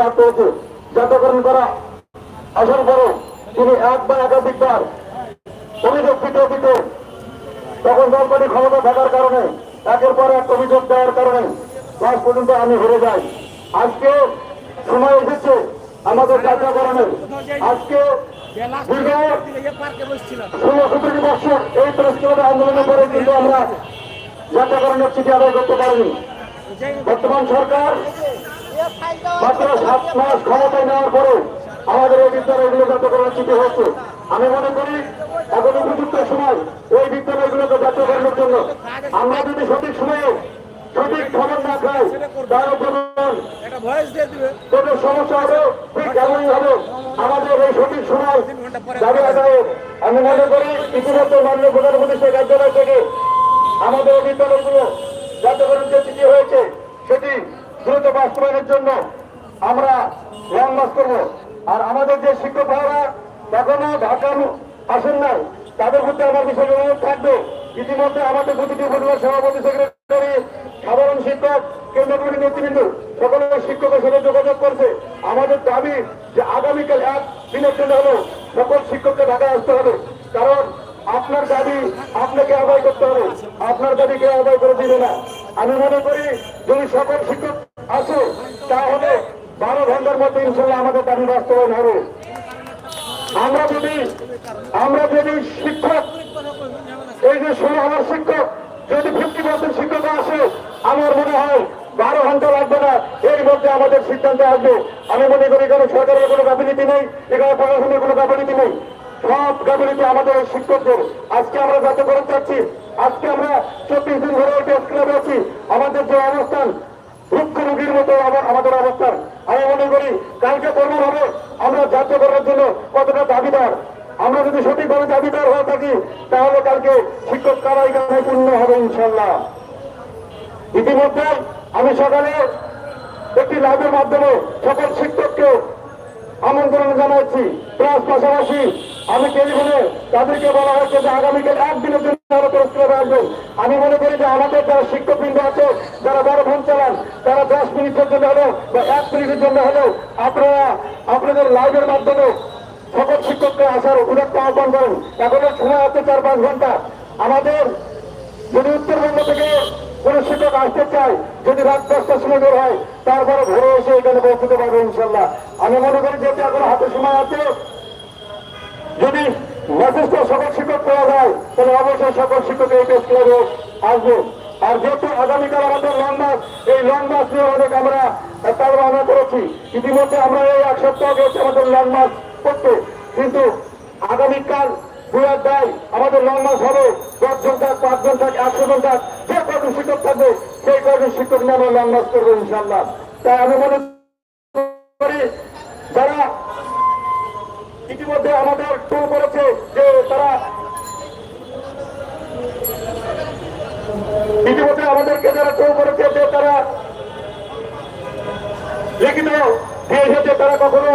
বাধ্য হয়েছে জাতীয়করণ করা আসার পরে তিনি এক বা একাধিকবার অভিযোগ দিতে তখন দলপাটি ক্ষমতা থাকার কারণে, একের পর এক অভিযোগ দেওয়ার কারণে লাস্ট পর্যন্ত আমি হেরে যাই। আজকে সময় এসেছে আমাদের জাতীয়করণের আজকে দীর্ঘ ষোলো সতেরো এই প্রেস ক্লাবে আন্দোলনের পরে কিন্তু আমরা জাতীয়করণের চিঠি আদায় করতে পারিনি। বর্তমান সরকার মাত্র সাত মাস ক্ষমতায় নেওয়ার পরে আমাদের এই বিদ্যালয়গুলো জাতীয়করণের হয়েছে আমি মনে করি এখন উপযুক্ত সময় এই বিদ্যালয়গুলোকে জাতীয়করণের জন্য। আমরা যদি সঠিক সময়ে সঠিক খবর না তোদের সমস্যা হবে? ঠিক তেমনই হবে। আমাদের এই সঠিক সময় দাবি আদায় আমি মনে করি ইতিমধ্যে মাননীয় প্রধানমন্ত্রী শেখ হাসিনা থেকে আমাদের এই বিদ্যালয়গুলো জাতীয়করণ যে চিঠি হয়েছে বাস্তবায়নের জন্য আমরা লং মাস করব। আর আমাদের যে শিক্ষক ভাইরা এখনও ঢাকা আসেন নাই, তাদের মধ্যে আমার বিষয় অনুরোধ থাকবে, ইতিমধ্যে আমাদের প্রতিটি উপজেলা সভাপতি সেক্রেটারি, সাধারণ শিক্ষক কেন্দ্র কমিটি নেতৃবৃন্দ, সকলের শিক্ষকের সাথে যোগাযোগ করছে। আমাদের দাবি যে আগামীকাল এক দিনের জন্য হলো সকল শিক্ষককে ঢাকায় আসতে হবে। কারণ আপনার দাবি আপনাকে আদায় করতে হবে। আপনার দাবি কেউ আদায় করে দিবে না। আমি মনে করি, যদি সকল শিক্ষক আসে তাহলে বারো ঘণ্টার মধ্যে ইনশাল্লাহ আমাদের দাবি বাস্তবায়ন হবে। আমরা যদি আমরা যদি শিক্ষক, এই যে ষোলো হাজার শিক্ষক, যদি ফিফটি পার্সেন্ট শিক্ষক আসে, আমার মনে হয় বারো ঘণ্টা লাগবে না। এর মধ্যে আমাদের সিদ্ধান্ত আসবে। আমি মনে করি এখানে সরকারের কোনো গাফিলিতি নেই, এখানে প্রশাসনের কোনো গাফিলিতি নেই। সব গাফিলিতি আমাদের শিক্ষকদের। আজকে আমরা যাতে করে চাচ্ছি আজকে আমরা চব্বিশ দিন ধরে টেস্ট ক্লাবে আছি। আমাদের যে অবস্থান রুক্ষ রোগীর মতো আমাদের অবস্থান। আমি মনে করি, কালকে কর্ম হবে, আমরা জাতীয় করার জন্য কতটা দাবিদার। আমরা যদি সঠিকভাবে দাবিদার হয়ে থাকি, তাহলে কালকে শিক্ষক কারাই কারাই পূর্ণ হবে ইনশাল্লাহ ইতিমধ্যে আমি সকালে একটি লাইভের মাধ্যমে সকল শিক্ষককে আমন্ত্রণ জানাচ্ছি। প্লাস পাশাপাশি আমি টেলিফোনে তাদেরকে বলা হচ্ছে যে আগামীকাল একদিনের জন্য তারা পুরস্কার আসবেন আমি মনে করি যে আমাদের যারা শিক্ষকবৃন্দ আছে, যারা বড় ফোন চালান, তারা দশ মিনিটের জন্য হলেও বা এক মিনিটের জন্য হলেও আপনারা আপনাদের লাইভের মাধ্যমে সকল শিক্ষককে আসার উদাত্ত আহ্বান করেন। এখনও সময় আছে চার পাঁচ ঘণ্টা। আমাদের যদি উত্তরবঙ্গ থেকে কোন শিক্ষক আসতে চায়, যদি রাত দশটার সময় বের হয়, তারপরে ঘরে এসে এখানে পৌঁছতে পারবে ইনশাল্লাহ। আমি মনে করি যেহেতু এখন হাতে সময় আছে। মেসেজটা সকল শিক্ষক পাওয়া যায় তাহলে অবশ্যই সকল শিক্ষক এই টেস্ট ক্লাবে আসবে। আর যেহেতু আগামীকাল আমাদের লং মাস এই লং মাস নিয়ে অনেক আমরা তালবাহনা করেছি, ইতিমধ্যে আমরা এই এক সপ্তাহ গেছি আমাদের লং মাস করতে। কিন্তু আগামীকাল দুয়ার দেয় আমাদের লং মাস হবে, দশ জন থাক, পাঁচ জন থাক, একশো জন থাক, যে কজন শিক্ষক থাকবে, সেই কজন শিক্ষক নিয়ে আমরা লং মাস করব ইনশাল্লাহ তাই আমি মনে করি, যারা ইতিমধ্যে আমাদের টু করেছে যে তারা ইতিমধ্যে আমাদেরকে যারা টু করেছে যে তারা লিখিত দিয়েছে যে তারা কখনো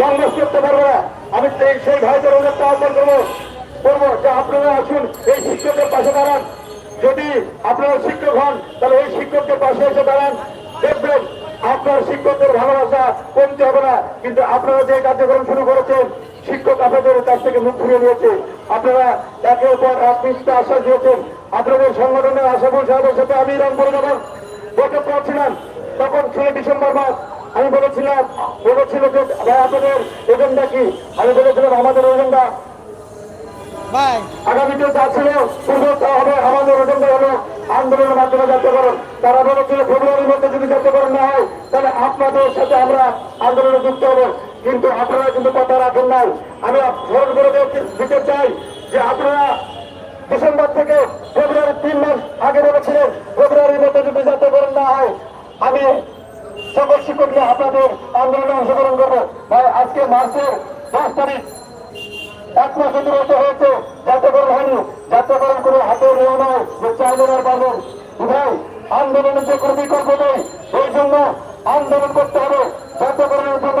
লংমাস করতে পারবে না। আমি সেই ভাইদের অনুরোধ আহ্বান করব করব যে আপনারা আসুন, এই শিক্ষকের পাশে দাঁড়ান। যদি আপনারা শিক্ষক হন, তাহলে ওই শিক্ষকদের পাশে এসে দাঁড়ান। দেখবেন আপনার শিক্ষকদের ভালোবাসা কমতে হবে না কিন্তু আপনারা যে কার্যক্রম শুরু করেছেন শিক্ষক আপনাদের কাছ থেকে মুখ ফিরিয়ে নিয়েছে। আপনারা একের পর এক মিথ্যা আশ্বাস দিয়েছেন। আপনাদের সংগঠনের আশাফুল সাহেবের সাথে আমি রংপুরে যখন বৈঠক করছিলাম তখন ষোলো ডিসেম্বর মাস আমি বলেছিলাম বলেছিল যে ভাই আপনাদের এজেন্ডা কি? আমি বলেছিলাম আমাদের এজেন্ডা আগামীতে যা ছিল পূর্ব হবে আমাদের এজেন্ডা হলো আন্দোলনের মাধ্যমে জাতীয়করণ তারা বলেছিল ফেব্রুয়ারির মধ্যে যদি জাতীয়করণ না হয়, তাহলে আপনাদের সাথে আমরা আন্দোলনে যুক্ত হব। কিন্তু আপনারা কিন্তু কথা রাখেন নাই। আমি স্মরণ করে দিতে- চাই যে আপনারা ডিসেম্বর থেকে ফেব্রুয়ারি তিন মাস আগে বলেছিলেন, ফেব্রুয়ারির মধ্যে যদি জাতীয়করণ না হয়, আমি সকল শিক্ষক নিয়ে আপনাদের আন্দোলনে অংশগ্রহণ করব। ভাই, আজকে মার্চের দশ তারিখ, এক মাস অতিবাহিত হয়েছে জাতীয়করণ হয়নি। জাতীয়করণ করে হাতে নেওয়া নয়, যে আন্দোলনের যে কোনো বিকল্প নেই জন্য আন্দোলন করতে হবে। জাতীয়করণের জন্য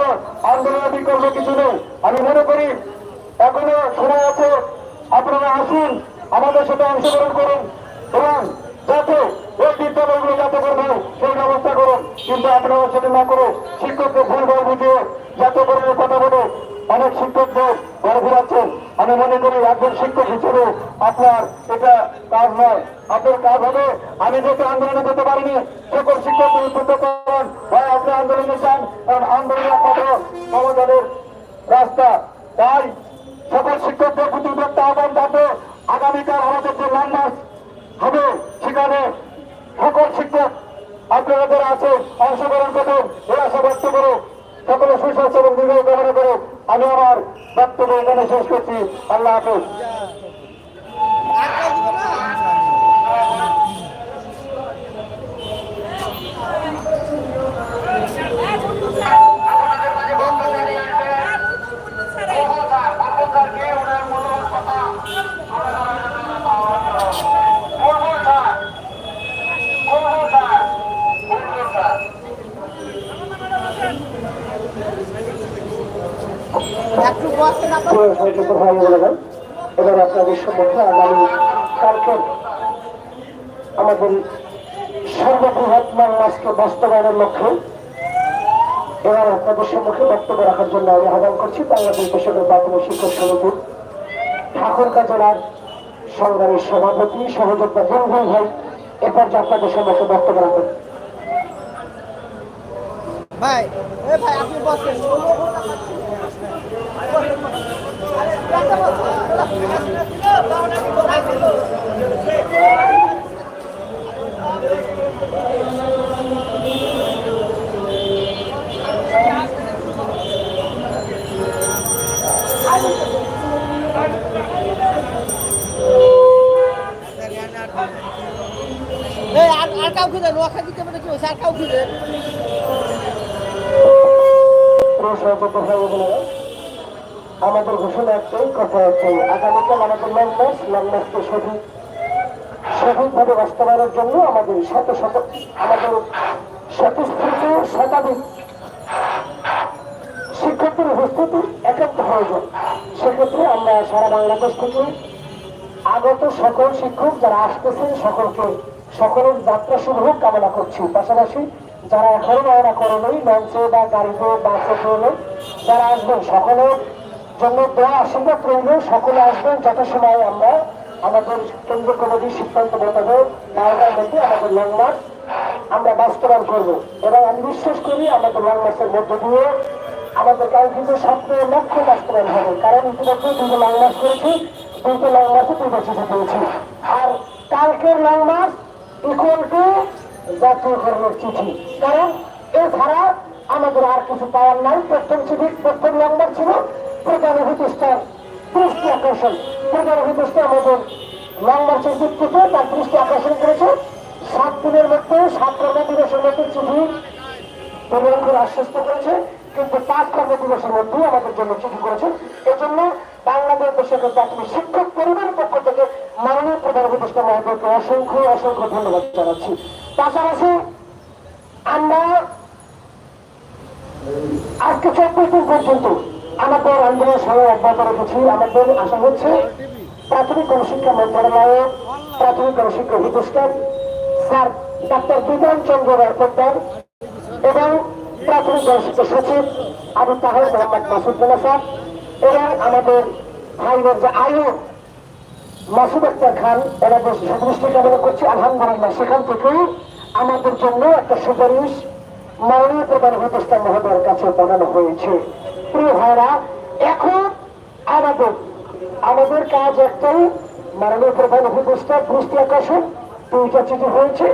আন্দোলনের বিকল্প কিছু নেই। আমি মনে করি, এখনও সময় আছে, আপনারা আসুন, আমাদের সাথে অংশগ্রহণ করুন এবং যাতে বিদ্যালয়গুলো যাতে করবে সেই ব্যবস্থা করুন। কিন্তু আপনারা সেটা না করে শিক্ষককে ভুল ভালো বুঝিয়ে যাতে করে কথা বলে অনেক শিক্ষকদের ঘরে ফেরাচ্ছেন আমি মনে করি একজন শিক্ষক হিসেবে আপনার এটা কাজ নয়। আপনার কাজ হবে, আমি যেহেতু আন্দোলনে করতে পারিনি, সকল শিক্ষকদের উদ্বুদ্ধ করেন। হয় আপনি আন্দোলনে চান কারণ আন্দোলনের পথ সমাধানের রাস্তা। তাই সকল শিক্ষকদের প্রতি উদ্যোক্তা আহ্বান থাকবে আগামীকাল আমাদের যে ল্যান্ডমার্ক হবে, সেখানে সকল শিক্ষক আপনারা যারা আছে অংশগ্রহণ করুন। আশা ব্যক্ত করুন। সকলে সুস্বাস্থ্য এবং দীর্ঘ কামনা করে আমি আমার বক্তব্য এখানে শেষ করছি। আল্লাহ হাফেজ আটকা দিব না একটু বসতে না পারলে সৈনিক ভাই বলেন এবার আপনাদের সম্মুখে আগামী কালকে আমাদের সর্ববৃহৎ মাসকে বাস্তবায়নের লক্ষ্যে এবার আপনাদের সম্মুখে বক্তব্য রাখার জন্য আমি আহ্বান করছি, বাংলাদেশ বেসরকারি প্রাথমিক শিক্ষক সমিতির ঠাকুরকা জেলার সংগ্রামী সভাপতি সহযোদ্ধা বন্ধু ভাই এরপর যে আপনাদের সম্মুখে বক্তব্য রাখেন। ভাই ভাই, আপনি বসেন। Obrigada a você. আমাদের ঘোষণা একটাই, কথা একটাই আগামীকাল আমাদের লংমাস লংমাসকে সঠিক সঠিকভাবে বাস্তবায়নের জন্য আমাদের শত শত, আমাদের স্বতঃস্ফূর্ত শতাধিক শিক্ষকদের উপস্থিতি একান্ত প্রয়োজন সেক্ষেত্রে আমরা সারা বাংলাদেশ থেকে আগত সকল শিক্ষক যারা আসতেছেন সকলকে, সকলের যাত্রা হোক কামনা করছি। পাশাপাশি যারা এখনও রওনা করেনি লঞ্চে বা গাড়িতে বাসে ট্রেনে যারা আসবেন, সকলের জন্য দোয়া আশীর্বাদ রইল সকলে আসবেন, যত সময় আমরা আমাদের কেন্দ্র কমিটির সিদ্ধান্ত মোতাবেক বারোটার মধ্যে আমাদের লং মার্চ আমরা বাস্তবায়ন করব। এবং আমি বিশ্বাস করি আমাদের লং মার্চের মধ্য দিয়ে আমাদের কাঙ্ক্ষিত স্বপ্ন লক্ষ্য বাস্তবায়ন হবে। কারণ ইতিমধ্যে দুটো লং মার্চ করেছি দুটো লং মার্চে দুটো চিঠি পেয়েছি। আর কালকের লং মার্চ ইকুয়াল টু জাতীয়করণের চিঠি। কারণ এছাড়া আমাদের আর কিছু পাওয়ার নাই। প্রথম চিঠি প্রথম লং মার্চ ছিল। প্রধান উপদেষ্টার দৃষ্টি আকর্ষণ। প্রধান উপদেষ্টা আমাদের লং মার্চের ভিত্তিতে তার দৃষ্টি আকর্ষণ করেছে। সাত দিনের মধ্যে সাত কর্মদিবসের মধ্যে চিঠি প্রবরণ করে আশ্বস্ত করেছে। কিন্তু পাঁচ কর্ম দিবসের মধ্যে আমাদের জন্য চিঠি করেছেন এজন্য বাংলাদেশ দেশের প্রাথমিক শিক্ষক পরিবারের পক্ষ থেকে মাননীয় প্রধান উপদেষ্টা মহোদয়কে অসংখ্য অসংখ্য ধন্যবাদ জানাচ্ছি। পাশাপাশি আমরা আজকে চব্বিশ দিন পর্যন্ত আমাদের আন্দোলন সময় অব্যাহত রেখেছি আমাদের আশা হচ্ছে প্রাথমিক গণশিক্ষা মন্ত্রণালয়ের প্রাথমিক গণশিক্ষা উপদেষ্টা স্যার ডাক্তার বিধান চন্দ্র রায় এবং প্রাথমিক গণশিক্ষা সচিব আবু তাহের মোহাম্মদ মাসুদ মোল্লা স্যার এবং আমাদের ভাইদের যে আয়ু মাসুদ আক্তার খান, এনাদের সুদৃষ্টি কামনা করছি, আলহামদুলিল্লাহ সেখান থেকেই আমাদের জন্য একটা সুপারিশ মাননীয় প্রধান উপদেষ্টা মহোদয়ের কাছে পাঠানো হয়েছে। প্রিয় এখন আমাদের আমাদের কাজ একটাই, মাননীয় প্রধান উপদেষ্টা দৃষ্টি আকর্ষণ দুইটা চিঠি হয়েছে।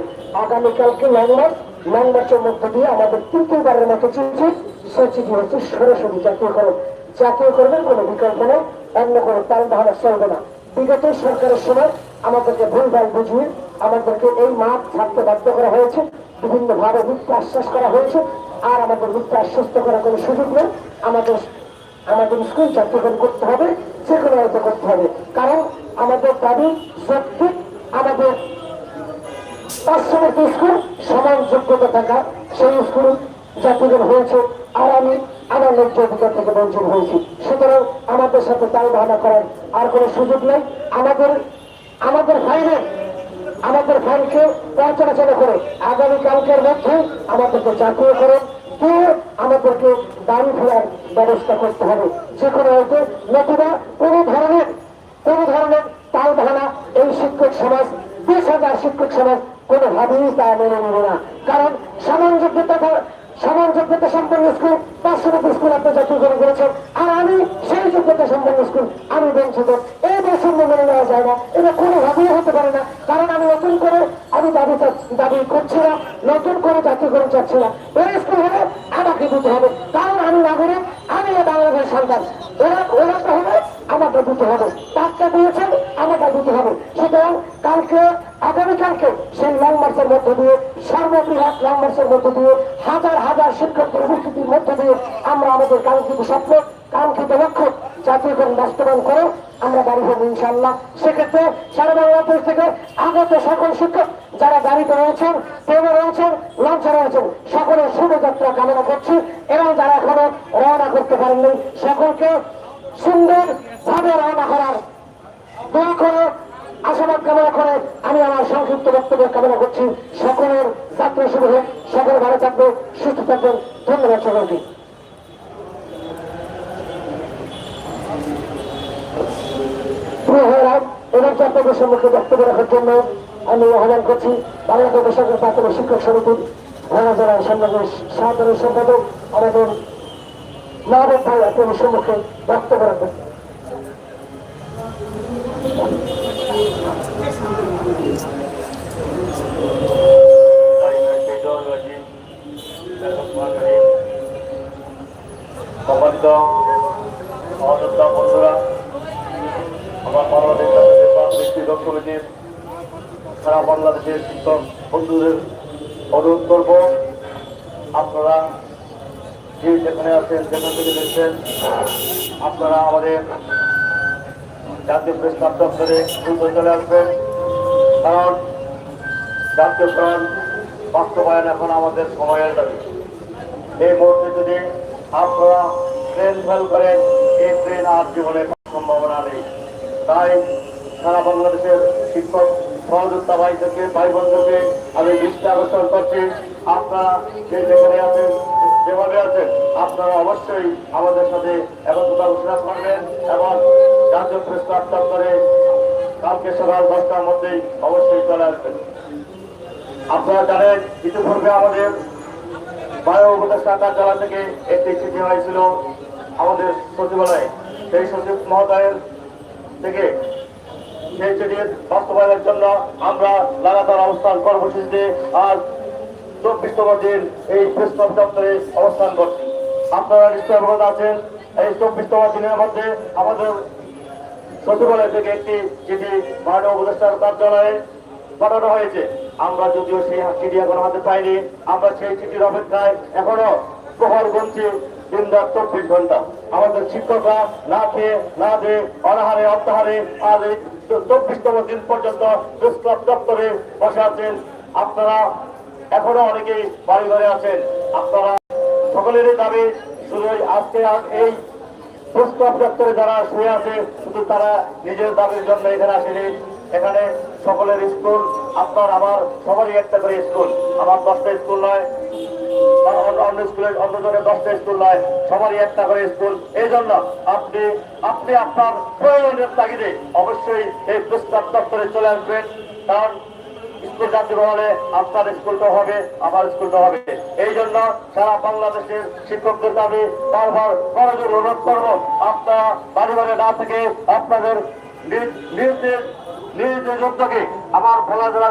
আগামীকালকে ল্যান্ডমার্ক ল্যান্ডমার্কের মধ্য দিয়ে আমাদের তৃতীয়বারের মতো চিঠি। সে চিঠি হচ্ছে সরাসরি জাতীয়করণ জাতীয়করণের কোনো বিকল্প নেই, অন্য কোনো তাল ধারা চলবে না। বিগত সরকারের সময় আমাদেরকে ভুলভাল বুঝিয়ে আমাদেরকে এই মাঠ ছাড়তে বাধ্য করা হয়েছে। বিভিন্ন ভাবে মিথ্যা আশ্বাস করা হয়েছে। আর আমাদের মিথ্যা আশ্বস্ত করার কোনো সুযোগ নেই। আমাদের আমাদের স্কুল জাতীয়করণ করতে হবে যে কোনো আয়ত্ত করতে হবে। কারণ আমাদের দাবি যৌক্তিক, আমাদের পাঁচশো স্কুল সমান যোগ্যতা থাকা, সেই স্কুল জাতীয়করণ হয়েছে, আর আমি আমার ন্যায্য অধিকার থেকে বঞ্চিত হয়েছি। সুতরাং আমাদের সাথে তাল বাহানা করার আর কোনো সুযোগ নেই। আমাদের আমাদের ভাইরে আমাদের ফ্যানকে পর্যালোচনা করে আগামীকালকের মধ্যে আমাদেরকে জাতীয়করণ দিয়ে আমাদেরকে বাড়ি ফেরার ব্যবস্থা করতে হবে। যে কোনো হয়তো নতুবা কোনো ধরনের কোন ধরনের তাল ধারণা এই শিক্ষক সমাজ বিশ হাজার শিক্ষক সমাজ কোনোভাবেই তা মেনে নেবে না। কারণ সামঞ্জস্যতা সামঞ্জস্যতা সম্পন্ন স্কুল পার্শ্ববর্তী স্কুল আপনি জাতীয়করণ করেছেন। আর আমি সেই যোগ্যতা সম্পন্ন স্কুল আমি বঞ্চিত এই বৈষম্য মেনে নেওয়া যায় না। এটা কোনোভাবেই হতে পারে না। কারণ আমি নতুন করে আমি দাবি দাবি করছি না, নতুন করে জাতীয়করণ চাচ্ছি না। স্কুল হলে আমাকে দিতে হবে। কারণ আমি নাগরিক, আমি বাংলাদেশের সন্তান ওরা ওরা তো হবে আমাকে দিতে হবে। টাকা দিয়েছেন, আমাকে দিতে হবে। সুতরাং কালকে, আগামীকালকে সেই লং মার্চের মধ্য দিয়ে, সর্ববৃহৎ লং মার্চের মধ্য দিয়ে, হাজার হাজার শিক্ষকদের উপস্থিতির মধ্য দিয়ে আমরা আমাদের কাঙ্ক্ষিত স্বপ্ন, কাঙ্ক্ষিত লক্ষ্য জাতীয়করণ বাস্তবায়ন করে আমরা বাড়ি হব ইনশাল্লাহ সেক্ষেত্রে সারা বাংলাদেশ থেকে আগত সকল শিক্ষক যারা গাড়িতে রয়েছেন ট্রেনে রয়েছেন লঞ্চে রয়েছেন, সকলের শুভযাত্রা কামনা করছি এবং যারা এখনও রওনা করতে পারেননি, সকলকে সুন্দর ভাবে রওনা করার দোয়া করে আশাবাদ কামনা করে আমি আমার সংক্ষিপ্ত বক্তব্য কামনা করছি। সকলের যাত্রা শুরু হোক, সকল ভালো থাকবে, সুস্থ থাকবেন। ধন্যবাদ সকলকে। প্রিয় ভাইরা, এবার আপনাদের সম্মুখে বক্তব্য রাখার জন্য আমি আহ্বান করছি বাংলাদেশ বেসরকারি প্রাথমিক শিক্ষক সমিতির ভাড়া জেলার সম্মানের সাধারণ সম্পাদক আমাদের মাহবুব ভাই বন্ধুরা আমার বাংলাদেশ সমিতির সারা বাংলাদেশের শিক্ষক বন্ধুদের অনুরোধ করব, আপনারা যে যেখানে আছেন, যেখান থেকে দেখছেন, আপনারা আমাদের জাতীয় প্রেস দপ্তরে দ্রুত চলে আসবেন। কারণ জাতীয় প্রাণ বাস্তবায়ন এখন আমাদের সময়ের দাবি। এই মুহূর্তে যদি আপনারা ট্রেন ফেল করেন, এই ট্রেন আর জীবনে সম্ভাবনা নেই। তাই সারা বাংলাদেশের শিক্ষক সহযোগিতা ভাইদেরকে ভাই বন্ধুকে আমি দৃষ্টি আকর্ষণ করছি। আপনারা যে যেখানে আছেন, যেভাবে আছেন, আপনারা অবশ্যই আমাদের সাথে একত্রতা ঘোষণা করবেন এবং জাতীয় প্রেস ক্লাব দপ্তরে কালকে সকাল দশটার মধ্যেই অবশ্যই চলে আসবেন। আপনারা জানেন, ইতিপূর্বে আমাদের বায়ু উপদেষ্টা কার্যালয় থেকে একটি চিঠি হয়েছিল আমাদের সচিবালয়ে। সেই সচিব মহোদয়ের থেকে সেই চিঠির বাস্তবায়নের জন্য আমরা লাগাতার অবস্থান কর্মসূচিতে আজ চব্বিশতম দিন এই প্রেস ক্লাব দপ্তরে অবস্থান করছি। আপনারা নিশ্চয় অবগত আছেন, এই চব্বিশতম দিনের মধ্যে আমাদের সচিবালয় থেকে একটি চিঠি মাননীয় উপদেষ্টার কার্যালয়ে পাঠানো হয়েছে। আমরা যদিও সেই চিঠি এখনও হাতে পাইনি, আমরা সেই চিঠির অপেক্ষায় এখনও প্রহর গুনছি দিন চব্বিশ ঘণ্টা। আমাদের শিক্ষকরা না খেয়ে, না দিয়ে, অনাহারে অর্থাহারে আজ এই চব্বিশতম দিন পর্যন্ত প্রেস ক্লাব দপ্তরে বসে আছেন। আপনারা এখনও অনেকেই বাড়ি ঘরে আছেন। আপনারা সকলেরই দাবি শুধু আজকে এই প্রস্তাব দপ্তরে যারা শুয়ে আছে, শুধু তারা নিজের দাবির জন্য এখানে আসেনি। এখানে সকলের স্কুল, আপনার, আমার, সবারই একটা করে স্কুল। আমার দশটা স্কুল নয় অন্য দশটা স্কুল নয় সবারই একটা করে স্কুল। এই জন্য আপনি আপনি আপনার তাগিদে অবশ্যই এই প্রস্তাব দপ্তরে চলে আসবেন। কারণ স্কুল হলে আপনার স্কুলটা হবে, আমার স্কুলটা হবে। এই জন্য সারা বাংলাদেশের শিক্ষকদের দাবি, বারবার করজোর অনুরোধ করব, আপনারা বাড়ি বাড়ি না থেকে আপনাদের নিজ নিজ নিজ উদ্যোগে আমার ভোলা জেলা